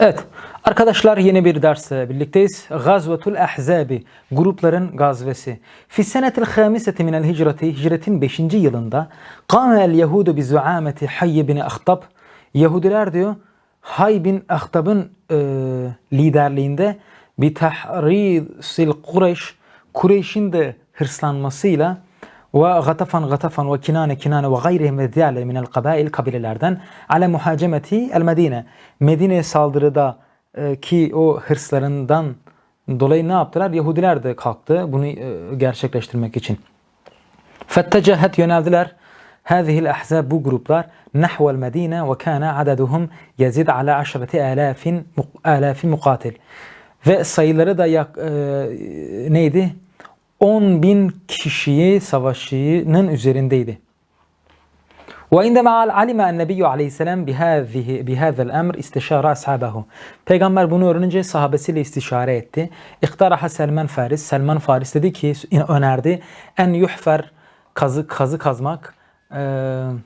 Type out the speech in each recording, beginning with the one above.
Evet arkadaşlar yeni bir dersle birlikteyiz. Gazvetul Ahzabi grupların gazvesi. Fi senetil hamiseti minel hicreti hicretin 5. yılında Kamel Yahudu bi zuameti Hayy bin Ahtab Yahudiler diyor Hay bin Ahtab'ın e, liderliğinde bir tahrisil Kureyş Kureyş'in de hırslanmasıyla ve gatafan gatafan ve kinane kinane ve gayrihim ve diğerleri minel kabail kabilelerden ale muhacemeti el Medine. Saldırıda e, ki o hırslarından dolayı ne yaptılar? Yahudiler de kalktı bunu e, gerçekleştirmek için. Fettecehet yöneldiler. Hâzihil ahzab bu gruplar nahvel Medine ve kana adaduhum yazid ala aşreti alafin alafin. Ve sayıları da yak, e, neydi? 10 bin kişiyi savaşçının üzerindeydi. وعندما علم النبي aleyhisselam بهذه بهذا الامر استشار ashabahu. Peygamber bunu öğrenince sahabesiyle istişare etti. İktaraha Selman Faris. Selman Faris dedi ki önerdi en yuhfer kazı kazı kazmak e,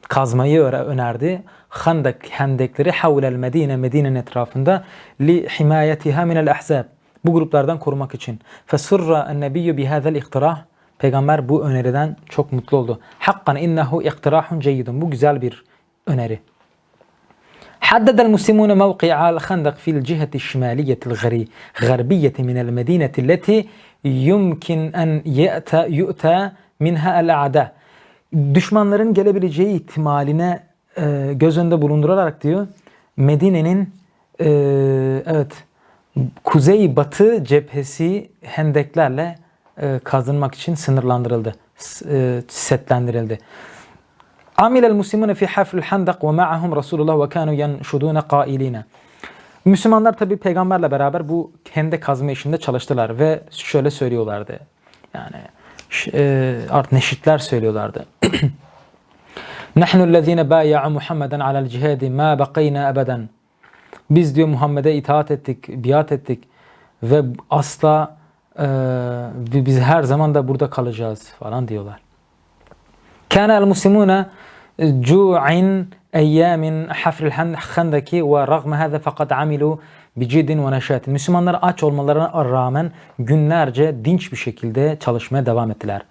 kazmayı önerdi. Handak hendekleri havlel Medine Medine'nin etrafında li himayetiha minel ahzab bu gruplardan korumak için. Fesurra en-nebiyyü bihâzel iktirah. Peygamber bu öneriden çok mutlu oldu. Hakkan innehu iktirahun ceyyidun. Bu güzel bir öneri. حدد المسلمون موقع الخندق في الجهة الشمالية الغربية من المدينة التي يمكن أن يأتى يؤتى منها الأعداء. Düşmanların gelebileceği ihtimaline e, göz önünde bulundurarak diyor Medine'nin e, evet kuzey batı cephesi hendeklerle e, kazınmak için sınırlandırıldı, e, setlendirildi. Amil el muslimune fi hafril handak ve ma'ahum Resulullah ve kanu yanşudune qailina. Müslümanlar tabi peygamberle beraber bu hendek kazma işinde çalıştılar ve şöyle söylüyorlardı. Yani e, art neşitler söylüyorlardı. Nahnu allazine baya'a Muhammeden alel cihadi ma baqayna ebeden. Biz diyor Muhammed'e itaat ettik, biat ettik ve asla e, biz her zaman da burada kalacağız falan diyorlar. Kana el muslimuna cu'in eyyamin hafril handaki ve ragme hâze fakat amilu bicidin ve neşatin. Müslümanlar aç olmalarına rağmen günlerce dinç bir şekilde çalışmaya devam ettiler.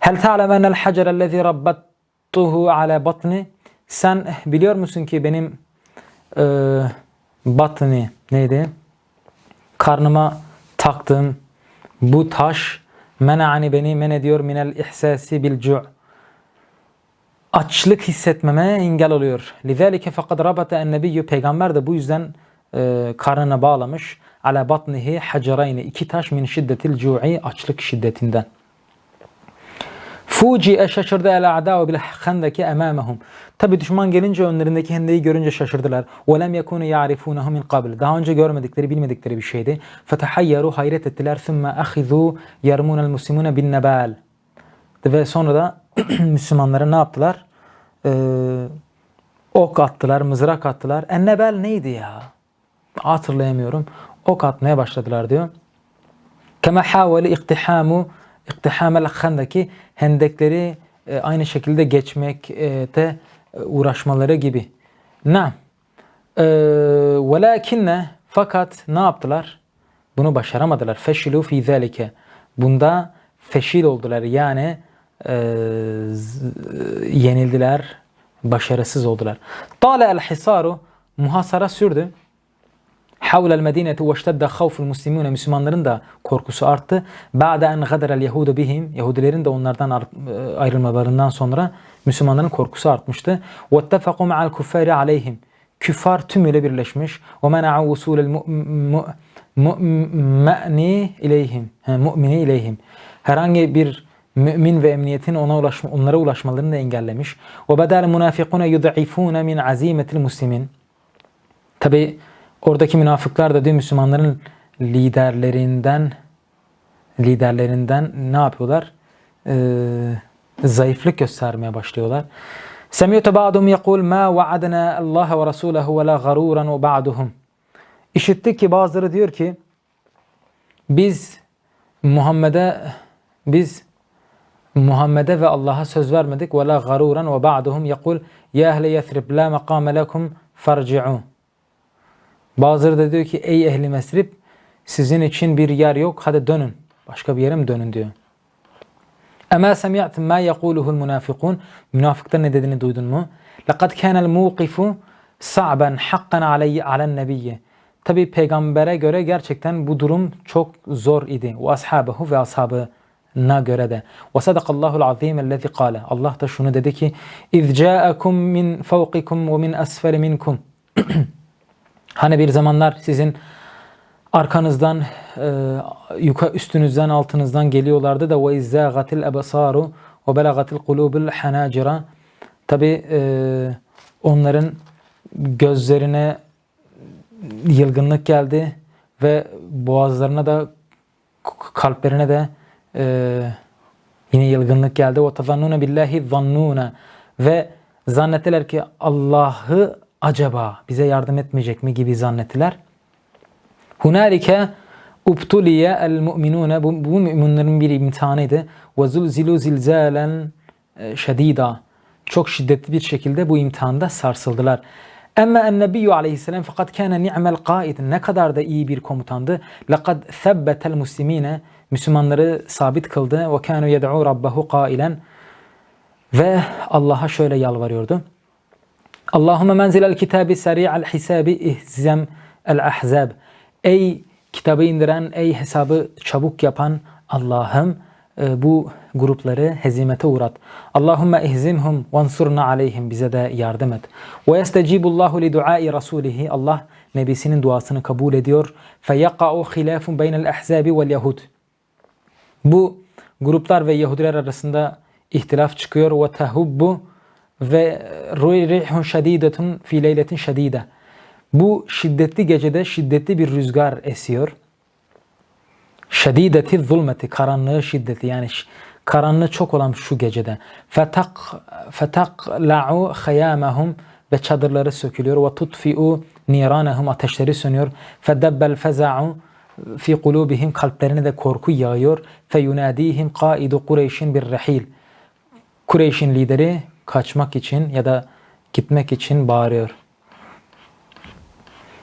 Hel ta'lem enel hacer ellezî rabbattuhu ala batni. Sen biliyor musun ki benim e, batni neydi? Karnıma taktığım bu taş mena'ani beni men ediyor minel ihsasi bil cu' açlık hissetmeme engel oluyor. Lizalike fakat rabata en peygamber de bu yüzden e, karnına bağlamış. Ala batnihi hacerayni iki taş min şiddetil cu'i açlık şiddetinden. Fuci'e şaşırdı el a'da'u bil hendeki emamehum. Tabi düşman gelince önlerindeki hendeyi görünce şaşırdılar. Ve lem yekunu ya'rifunehu min qabl. Daha önce görmedikleri, bilmedikleri bir şeydi. Fetahayyaru hayret ettiler. Sümme ahizu yarmunel muslimune bin nebal. Ve sonra da Müslümanlara ne yaptılar? Ee, ok attılar, mızrak attılar. Ennebel neydi ya? Hatırlayamıyorum. Ok atmaya başladılar diyor. Kema haveli iktihamu iktihamel hendeki hendekleri e, aynı şekilde geçmekte e, uğraşmaları gibi. Na. E, velakinne fakat ne yaptılar? Bunu başaramadılar. Feşilu fi zalike. Bunda feşil oldular. Yani e, yenildiler, başarısız oldular. Tale el hisaru muhasara sürdü. Havlel medineti ve ştedde havful muslimune Müslümanların da korkusu arttı. Ba'de en gaderel yehudu bihim Yahudilerin de onlardan ayrılmalarından sonra Müslümanların korkusu artmıştı. Ve ittefaqu ma'al kuffari aleyhim Küffar tümüyle birleşmiş. Ve mena'u usulel mu'mini ileyhim. Mu'mini ileyhim. Herhangi bir mümin ve emniyetin ona ulaşma, onlara ulaşmalarını da engellemiş. Ve bedel munafikune yud'ifune min azimetil muslimin. Tabi oradaki münafıklar da diyor Müslümanların liderlerinden liderlerinden ne yapıyorlar? Ee, zayıflık göstermeye başlıyorlar. Semiyete ba'dum yekul ma vaadena Allah ve Resulühü ve la garuran ve ba'duhum. İşittik ki bazıları diyor ki biz Muhammed'e biz Muhammed'e ve Allah'a söz vermedik. Ve la garuran ve ba'duhum yekul ya ehle yethrib la makame lekum farci'u. Bazıları da diyor ki ey ehli Mesrib sizin için bir yer yok hadi dönün. Başka bir yere mi dönün diyor. Ema semi'tum ma yekuluhu'l munafikun. Münafıklar ne dediğini duydun mu? Laqad kana'l muvqifu sa'ban hakkan aleyhi alen nebiyye. Tabi peygambere göre gerçekten bu durum çok zor idi. Ve ashabehu ve ashabına göre de. Ve sadakallahu'l azim ellezî kâle. Allah da şunu dedi ki câekum min fevkikum ve min asfel minkum. hani bir zamanlar sizin arkanızdan, e, yuka üstünüzden, altınızdan geliyorlardı da izzâgatil ebsaru ve belagatil kulubul hanacira. Tabi e, onların gözlerine yılgınlık geldi ve boğazlarına da kalplerine de e, yine yılgınlık geldi. Tazannune billahi zannuna ve zannettiler ki Allah'ı acaba bize yardım etmeyecek mi gibi zannettiler. Hunalike ubtuliye el mu'minune bu, bu müminlerin bir imtihanıydı. Ve zulzilu zilzalen e, şedida. Çok şiddetli bir şekilde bu imtihanda sarsıldılar. Ama en-nebiyyü aleyhisselam fakat kâne ni'mel qaid. Ne kadar da iyi bir komutandı. Lekad thebbetel muslimine. Müslümanları sabit kıldı. Ve kânu yed'u rabbahu qailen. Ve Allah'a şöyle yalvarıyordu. Allahümme menzilel kitabi seri'al hisabi ihzem el ahzab. Ey kitabı indiren, ey hesabı çabuk yapan Allah'ım e, bu grupları hezimete uğrat. Allahümme ihzimhum vansurna aleyhim bize de yardım et. Ve yestecibullahu li duai rasulihi Allah nebisinin duasını kabul ediyor. Feyaka'u hilafun beynel ahzabi vel yahud. Bu gruplar ve Yahudiler arasında ihtilaf çıkıyor ve tehubbu ve rihun şedidetun fi leyletin şedide. Bu şiddetli gecede şiddetli bir rüzgar esiyor. Şedideti zulmeti, karanlığı şiddeti yani karanlığı çok olan şu gecede. Fetak fetakla'u hayamahum ve çadırları sökülüyor ve tutfi'u niranahum ateşleri sönüyor. Fedebbel feza'u fi kulubihim kalplerine de korku yağıyor. Feyunadihim kaidu Kureyş'in bir rahil. Kureyş'in lideri kaçmak için ya da gitmek için bağırıyor.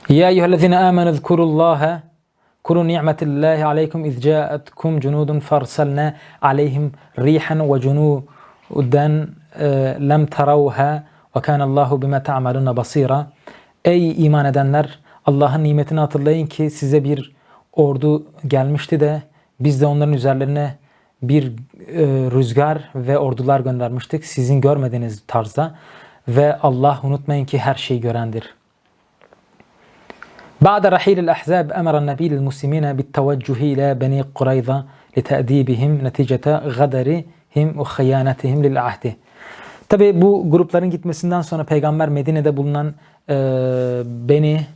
Ya eyyühellezine amenu zkurullaha kuru ni'metillahi aleykum iz ca'atkum cunudun farsalna aleyhim rihan ve cunudan e, lem taravha ve kanallahu bima ta'maluna basira. Ey iman edenler Allah'ın nimetini hatırlayın ki size bir ordu gelmişti de biz de onların üzerlerine bir e, rüzgar ve ordular göndermiştik sizin görmediğiniz tarzda ve Allah unutmayın ki her şeyi görendir. بعد رحيل الأحزاب أمر النبي للمسلمين بالتوجه إلى بني قريظة لتأديبهم نتيجة غدرهم وخيانتهم للعهد. Tabi bu grupların gitmesinden sonra peygamber Medine'de bulunan e, Beni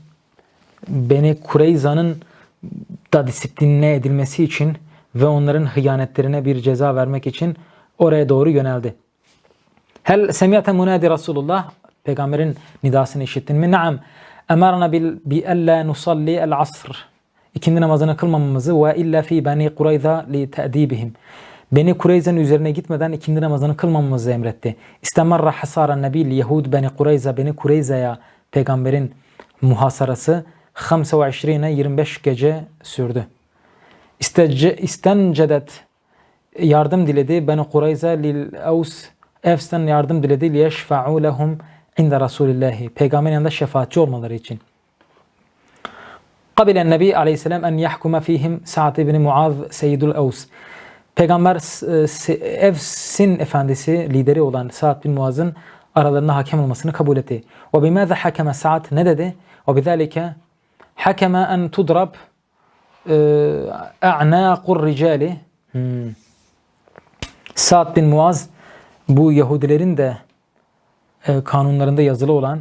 Beni Kureyza'nın da disipline edilmesi için ve onların hıyanetlerine bir ceza vermek için oraya doğru yöneldi. Hel semiyate munadi Resulullah peygamberin nidasını işittin mi? Naam. Emarna bil bi alla nusalli el asr. İkindi namazını kılmamamızı ve illa fi bani Kureyza li te'dibihim. Beni Kureyza'nın üzerine gitmeden ikindi namazını kılmamamızı emretti. İstemarra hasara nebil Yahud Beni Kureyza Beni Kureyza'ya peygamberin muhasarası 25 25 gece sürdü. İstece, istencedet yardım diledi. Beni Kureyza lil Evs Evs'ten yardım diledi. Liyeşfa'u lehum inde Resulillahi. Peygamberin yanında şefaatçi olmaları için. Kabilen Nebi Aleyhisselam en yahkuma fihim Sa'd ibn Muaz Seyyidul Evs. Peygamber Evs'in efendisi, lideri olan Sa'd bin Muaz'ın aralarında hakem olmasını kabul etti. Ve bimâze hakeme Sa'd ne dedi? Ve bizalike hakeme en tudrab a'nâqur ricali. Hmm. Sa'd bin Muaz bu Yahudilerin de e, kanunlarında yazılı olan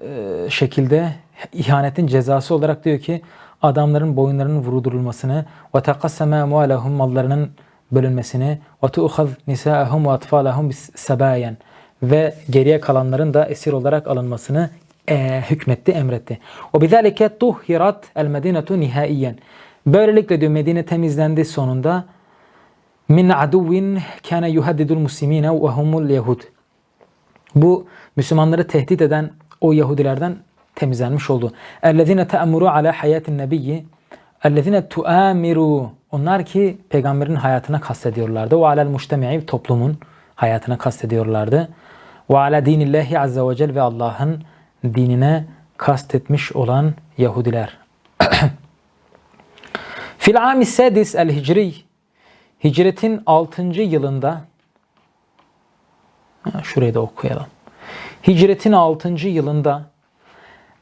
e, şekilde ihanetin cezası olarak diyor ki adamların boyunlarının vurudurulmasını ve takassama emualahum mallarının bölünmesini ve tu'khaz nisaahum ve atfalahum sebayen ve geriye kalanların da esir olarak alınmasını e, hükmetti, emretti. O bizalike tuhhirat el medinetu nihaiyen. Böylelikle diyor Medine temizlendi sonunda. Min aduvin kana yuhaddidul muslimine ve humul yahud. Bu Müslümanları tehdit eden o Yahudilerden temizlenmiş oldu. Ellezine te'emuru ala hayatin nebiyyi Ellezine tuamiru Onlar ki peygamberin hayatına kastediyorlardı. Ve alel muştemi'i toplumun hayatına kastediyorlardı. Ve ala dinillahi azze ve cel ve Allah'ın dinine kastetmiş olan Yahudiler. Fil ami sedis el hicri Hicretin 6. yılında şurayı da okuyalım. Hicretin 6. yılında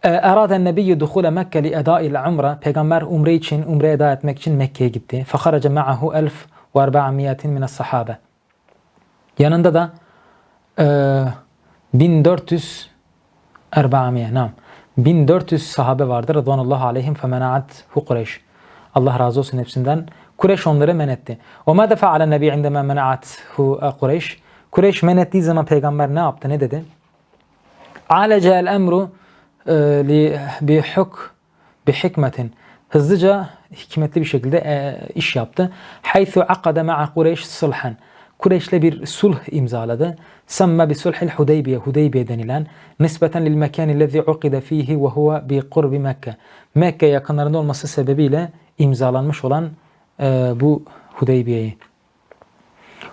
e, Eraden Nebiyyü duhule Mekke li edâil umre Peygamber umre için, umre eda etmek için Mekke'ye gitti. Feharaca ma'ahu elf ve erba'amiyetin mine sahabe. Yanında da e, 1400 erba'amiye, nam. 1400 sahabe vardı. Radvanullahu aleyhim femena'at hu Kureyş. Allah razı olsun hepsinden. Kureyş onları men etti. Ve ma defa ala nebi indema mena'at hu Kureyş. Kureyş men ettiği zaman peygamber ne yaptı? Ne dedi? Alece el emru e, li bi huk bi hikmetin. Hızlıca hikmetli bir şekilde e, iş yaptı. Haythu akada ma'a Kureyş sulhan. Kureyş'le bir sulh imzaladı. Samma bi sulhil Hudeybiye, Hudeybiye denilen nispeten lil mekani lezi uqida fihi ve huve bi kurbi Mekke. Mekke yakınlarında olması sebebiyle imzalanmış olan e, bu Hudeybiye'yi.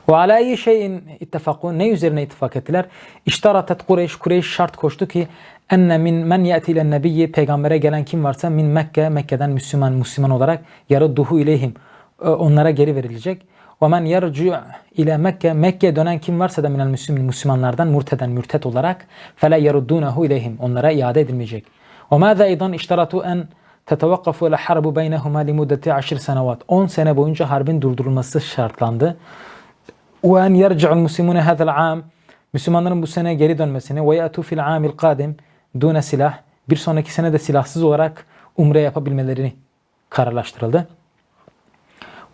Ve ala iyi şeyin ittifakun. Ne üzerine ittifak ettiler? İştaratet Kureyş. Kureyş şart koştu ki enne min men yeti ile nebiyyi peygambere gelen kim varsa min Mekke Mekke'den Müslüman Müslüman olarak yarudduhu ileyhim e, onlara geri verilecek. Ve men yercu ile Mekke Mekke'ye dönen kim varsa da minel müslümin Müslümanlardan murteden mürtet olarak fele yeruddunehu ileyhim onlara iade edilmeyecek. Ve mâze eydan iştaratu en tetevakkafu ile harbu beynehuma li muddeti aşir senevat. 10 sene boyunca harbin durdurulması şartlandı. Ve en yerci'ul muslimune hazel am. Müslümanların bu sene geri dönmesini ve yatu fil amil kadim dune silah. Bir sonraki sene de silahsız olarak umre yapabilmelerini kararlaştırıldı.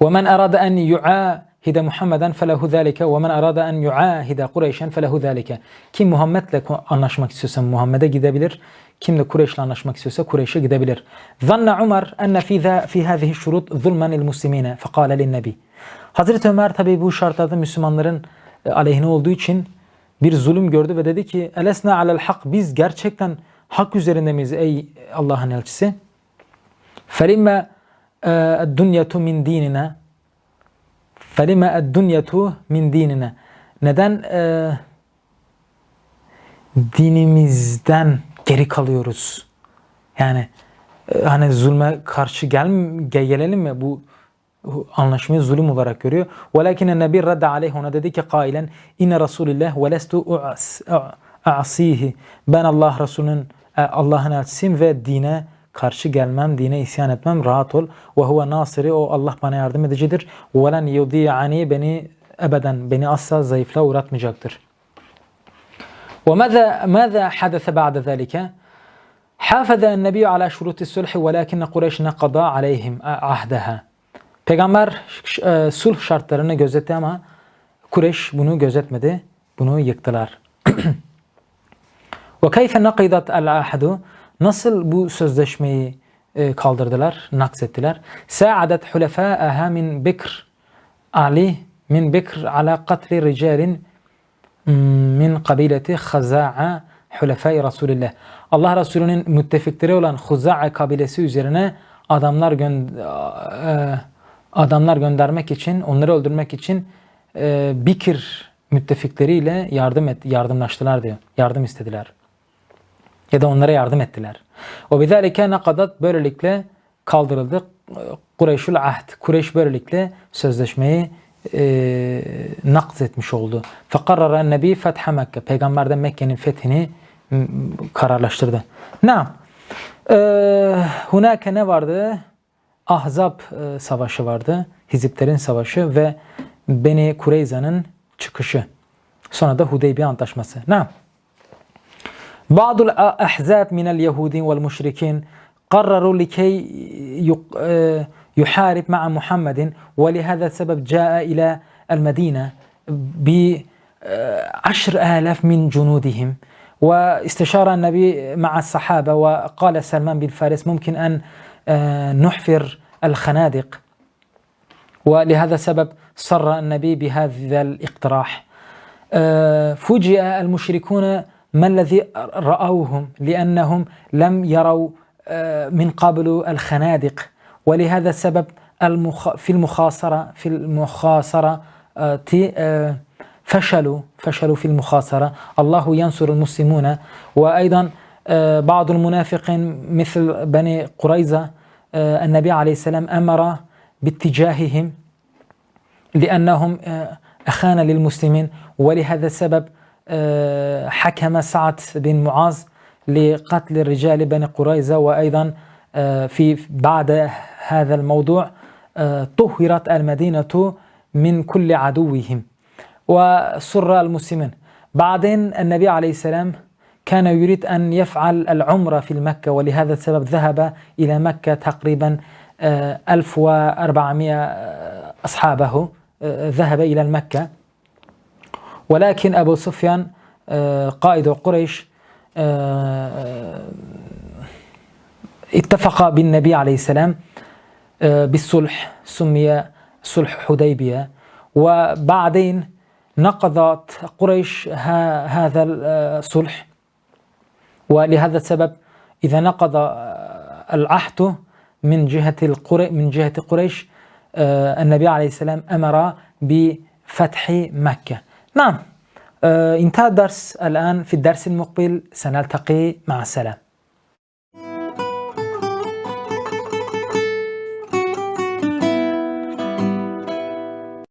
Ve men arada en yu'ahide Muhammeden felehu zalike ve men arada en yu'ahide Kureyşen felehu zalike. Kim Muhammed'le anlaşmak istiyorsa Muhammed'e gidebilir. Kim de Kureyş'le anlaşmak istiyorsa Kureyş'e gidebilir. Zanna Umar enne fi fi hadihi şurut zulmen lil muslimine fekale lin nebi. Hazreti Ömer tabi bu şartlarda Müslümanların e, aleyhine olduğu için bir zulüm gördü ve dedi ki elesna alel hak biz gerçekten hak üzerinde miyiz ey Allah'ın elçisi? Felimme dünyatu min dinine felime dünyatu min dinine neden e, dinimizden geri kalıyoruz? Yani e, hani zulme karşı gel, gelelim mi? Bu anlaşmayı zulüm olarak görüyor. Velakin Nebi radde aleyh ona dedi ki kailen inne Resulillah ve lestu a'sihi. Ben Allah Resulü'nün e, Allah'ın elçisiyim ve dine karşı gelmem, dine isyan etmem, rahat ol. Ve huve nasiri, o Allah bana yardım edicidir. Ve len yudi'ani, beni ebeden, beni asla zayıfla uğratmayacaktır. Mâzâ, mâzâ hadese ba'de zâlike? حافظ النبي على شروط الصلح ولكن قريش نقضى عليهم عهدها. Peygamber e, sulh şartlarını gözetti ama Kureyş bunu gözetmedi. Bunu yıktılar. Ve keyfe nakidat el ahdu Nasıl bu sözleşmeyi e, kaldırdılar, naksettiler? Sa'adet hulefâ'aha min Bekr Ali min Bekr ala katli ricalin mm, min kabileti Haza'a hulefâ'i Resulillah. Allah Resulü'nün müttefikleri olan Huza'a kabilesi üzerine adamlar gö e, adamlar göndermek için, onları öldürmek için e, Bikir müttefikleriyle yardım et, yardımlaştılar diyor. Yardım istediler ya da onlara yardım ettiler. O bizalike nakadat böylelikle kaldırıldı. Kureyşül ahd. Kureyş böylelikle sözleşmeyi e, nakz etmiş oldu. Fekarrara nebi fethe Mekke. Peygamber de Mekke'nin fethini kararlaştırdı. Ne? E, hunake ne vardı? Ahzab e, savaşı vardı. Hiziplerin savaşı ve Beni Kureyza'nın çıkışı. Sonra da Hudeybiye Antlaşması. Ne? Ba'dul ahzab minel yehudin vel müşrikin karraru likey e, يحارب مع محمد ولهذا السبب جاء إلى المدينة بعشر آلاف من جنودهم. واستشار النبي مع الصحابة وقال سلمان بن فارس ممكن أن نحفر الخنادق. ولهذا السبب صر النبي بهذا الاقتراح. فوجئ المشركون ما الذي رأوهم؟ لأنهم لم يروا آه، من قبل الخنادق. ولهذا السبب المخ- في المخاصرة في المخاصرة آه، تي- آه، فشلوا فشلوا في المخاصرة. الله ينصر المسلمون. وأيضا آه، بعض المنافقين مثل بني قريظة النبي عليه السلام أمر باتجاههم لأنهم أخانا للمسلمين. ولهذا السبب حكم سعد بن معاذ لقتل رجال بني قريظة. وأيضا في بعد هذا الموضوع آه، طهرت المدينة من كل عدوهم. وسر المسلمين بعدين النبي عليه السلام كان يريد أن يفعل العمرة في مكة ولهذا السبب ذهب إلى مكة تقريبا آه، 1400 آه، أصحابه آه، ذهب إلى المكة ولكن أبو سفيان قائد قريش اتفق بالنبي عليه السلام بالصلح سمي صلح حديبية. وبعدين نقضت قريش هذا الصلح ولهذا السبب إذا نقض آه، العهد من جهة القري من جهة قريش آه، النبي عليه السلام أمر بفتح مكة. نعم آه، انتهى الدرس. الآن في الدرس المقبل سنلتقي مع السلام